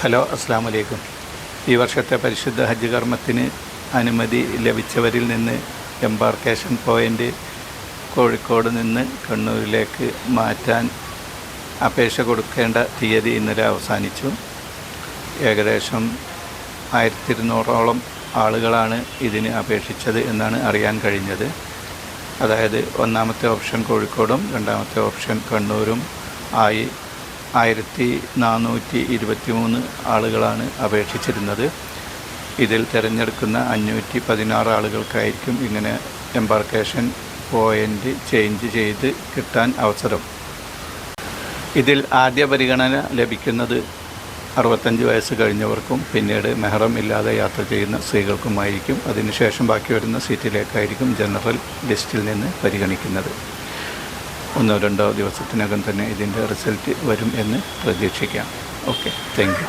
Hello അസ്സാം വലൈക്കും ഈ വർഷത്തെ പരിശുദ്ധ ഹജ്ജ് കർമ്മത്തിന് അനുമതി ലഭിച്ചവരിൽ നിന്ന് എംബാർക്കേഷൻ പോയിന്റ് കോഴിക്കോട് നിന്ന് കണ്ണൂരിലേക്ക് മാറ്റാൻ അപേക്ഷ കൊടുക്കേണ്ട തീയതി ഇന്നലെ അവസാനിച്ചു. ഏകദേശം ആയിരത്തി ഇരുന്നൂറോളം ആളുകളാണ് ഇതിന് അപേക്ഷിച്ചത് എന്നാണ് അറിയാൻ കഴിഞ്ഞത്. അതായത് ഒന്നാമത്തെ ഓപ്ഷൻ കോഴിക്കോടും രണ്ടാമത്തെ ഓപ്ഷൻ കണ്ണൂരും ആയി ആയിരത്തി നാനൂറ്റി ഇരുപത്തി മൂന്ന് ആളുകളാണ് അപേക്ഷിച്ചിരുന്നത്. ഇതിൽ തിരഞ്ഞെടുക്കുന്ന അഞ്ഞൂറ്റി പതിനാറ് ആളുകൾക്കായിരിക്കും ഇങ്ങനെ എംബാർക്കേഷൻ പോയിന്റ് ചേഞ്ച് ചെയ്ത് കിട്ടാൻ അവസരം. ഇതിൽ ആദ്യ പരിഗണന ലഭിക്കുന്നത് അറുപത്തഞ്ച് വയസ്സ് കഴിഞ്ഞവർക്കും പിന്നീട് മെഹറം ഇല്ലാതെ യാത്ര ചെയ്യുന്ന സ്ത്രീകൾക്കുമായിരിക്കും. അതിനുശേഷം ബാക്കി വരുന്ന സീറ്റിലേക്കായിരിക്കും ജനറൽ ലിസ്റ്റിൽ നിന്ന് പരിഗണിക്കുന്നത്. ഒന്നോ രണ്ടോ ദിവസത്തിനകം തന്നെ ഇതിന്റെ റിസൾട്ട് വരും എന്ന് പ്രതീക്ഷിക്കാം. Okay thank